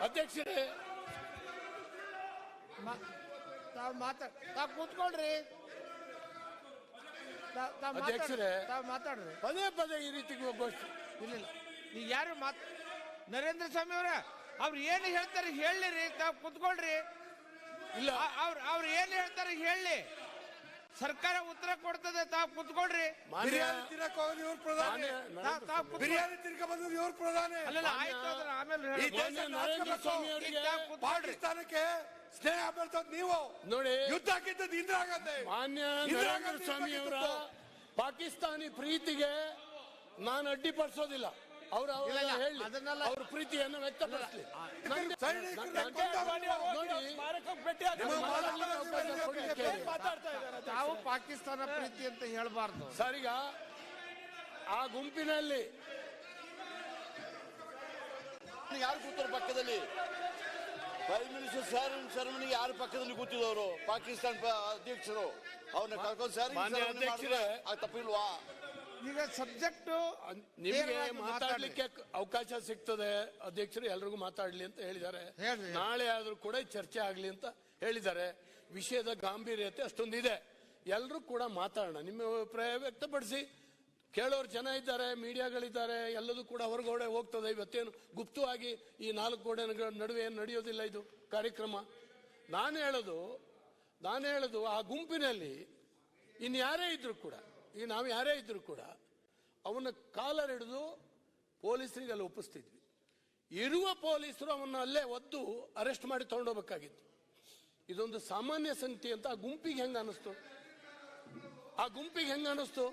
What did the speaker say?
ಅಧ್ಯಕ್ಷರೇ. ತಾವು ತಾವ್ ತಾವು ಕೂತ್ಕೊಳ್ರಿ ಮಾತಾಡ್- ಅಧ್ಯಕ್ಷರೇ. ತಾವ್ ಮಾತಾಡ್ರಿ. ಪದೇ ಪದೇ ಈ ರೀತಿ ಘೋಷಣೆ ಇಲ್ಲ ಈಗ ಯಾರು ಮಾತ ನರೇಂದ್ರ ಸ್ವಾಮಿ ಅವರ ಅವ್ರು ಏನು ಹೇಳ್ತಾರೆ ಹೇಳಿರಿ ತಾವು ಕೂತ್ಕೊಳ್ರಿ. ಇಲ್ಲ. ಅವ್ರು ಅವ್ರು ಏನು ಹೇಳ್ತಾರೆ ಹೇಳಿ. ಸರ್ಕಾರ ಉತ್ತರ ಕೊಡ್ತದೆ ತಾವು ಕೂತ್ಕೊಳ್ರಿ. ಬಿರಿಯಾನಿ ತಿನ್ನಕ್ ಹೋಗೋದು ಇವ್ರ ಪ್ರಧಾನಿ. ಬಿರಿಯಾನಿ ತಿನ್ಕ ಬಂದದ್ದು ಇವ್ರ ಪ್ರಧಾನಿ. ಅಲ್ಲಲ್ಲ ಆಯ್ತು ಅದನ್ನ ಆಮೇಲೆ ಈ. ದೇಶ ಕೂತ್ಕೊಳ್ರಿ ಪಾಕಿಸ್ತಾನಕ್ಕೆ ಸ್ನೇಹ ಬೆಳೆಸೋದು ನೀವು. ನೋಡಿ ಯುದ್ಧ ಗೆದ್ದದ್ದು ಇಂದಿರಾ ಗಾಂಧಿ. ಮಾನ್ಯ ಇಂದಿರಾ ನರೇಂದ್ರ ಗಾಂಧಿ ಸ್ವಾಮಿ ಅವರ. ಪಾಕಿಸ್ತಾನಿ ಪ್ರೀತಿಗೆ ನಾನು ಅಡ್ಡಿಪಡಿಸೋದಿಲ್ಲ. ಅವ್ರ ಹೇಳಿ. ಅದನ್ನೆಲ್ಲ- ಅವ್ರ ಪ್ರೀತಿಯನ್ನು ವ್ಯಕ್ತಪಡಿಸಲಿ. ನಾವು ಪಾಕಿಸ್ತಾನ ಪ್ರೀತಿ ಅಂತ ಹೇಳಬಾರ್ದು. ಸರಿಗ? ಆ ಗುಂಪಿನಲ್ಲಿ ಯಾರು ಕೂತರು ಪಕ್ಕದಲ್ಲಿ? ಪ್ರೈಮ್ ಮಿನಿಸ್ಟರ್ ಸರ್ ಶರ್ಮನಿಗೆ ಯಾರು ಪಕ್ಕದಲ್ಲಿ ಕೂತಿದವರು? ಪಾಕಿಸ್ತಾನ ಪ- ಅಧ್ಯಕ್ಷರು. ಅವ್ರನ್ನ ಕರ್ಕೊಂಡು ಸರ್ ಮಾನ್ಯ ಅಧ್ಯಕ್ಷರೇ. ತಪ್ಪಿಲ್ವಾ? ಈಗ ಸಬ್ಜೆಕ್ಟ್ ನಿಮಗೆ ಮಾತಾಡ್ಲಿಕ್ಕೆ ಅವಕಾಶ ಸಿಗ್ತದೆ. ಅಧ್ಯಕ್ಷರು ಎಲ್ರಿಗೂ ಮಾತಾಡ್ಲಿ ಅಂತ ಹೇಳಿದ್ದಾರೆ. ಹೇಳ್ರಿ. ನಾಳೆ ಆದ್ರೂ ಕೂಡ ಚರ್ಚೆ ಆಗ್ಲಿ ಅಂತ ಹೇಳಿದ್ದಾರೆ. ವಿಷಯದ ಗಾಂಭೀರ್ಯತೆ ಅಷ್ಟೊಂದಿದೆ. ಎಲ್ಲರೂ ಕೂಡ ಮಾತಾಡೋಣ. ನಿಮ್ಮ ಅಭಿಪ್ರಾಯ ವ್ಯಕ್ತಪಡಿಸಿ. ಕೇಳೋರು ಜನ ಇದ್ದಾರೆ ಮೀಡಿಯಾಗಳಿದ್ದಾರೆ ಎಲ್ಲದೂ ಕೂಡ ಹೊರಗಡೆ ಹೋಗ್ತದೆ. ಇವತ್ತೇನು ಗುಪ್ತವಾಗಿ ಈ ನಾಲ್ಕು ಗೋಡೆ ನಡುವೆ ಏನು ನಡೆಯೋದಿಲ್ಲ ಇದು ಕಾರ್ಯಕ್ರಮ? ನಾನು ಹೇಳೋದು ನಾನು ಹೇಳೋದು ಆ ಗುಂಪಿನಲ್ಲಿ ಇನ್ಯಾರೇ ಯಾರೇ ಇದ್ರು ಕೂಡ ಈಗ ನಾವು ಯಾರೇ ಇದ್ರು ಕೂಡ ಅವನ ಕಾಲರ್ ಹಿಡಿದು ಪೊಲೀಸರಿಗೆ ಅಲ್ಲಿ ಒಪ್ಪಿಸ್ತಿದ್ವಿ. ಇರುವ ಪೊಲೀಸರು ಅವನ್ನ ಅಲ್ಲೇ ಒದ್ದು ಅರೆಸ್ಟ್ ಮಾಡಿ ತಗೊಂಡೋಗ್ಬೇಕಾಗಿತ್ತು. ಇದೊಂದು ಸಾಮಾನ್ಯ ಸಂಗತಿ ಅಂತ ಆ ಗುಂಪಿಗೆ ಹೆಂಗ ಅನಿಸ್ತು ಆ ಗುಂಪಿಗೆ ಹೆಂಗ ಅನಿಸ್ತು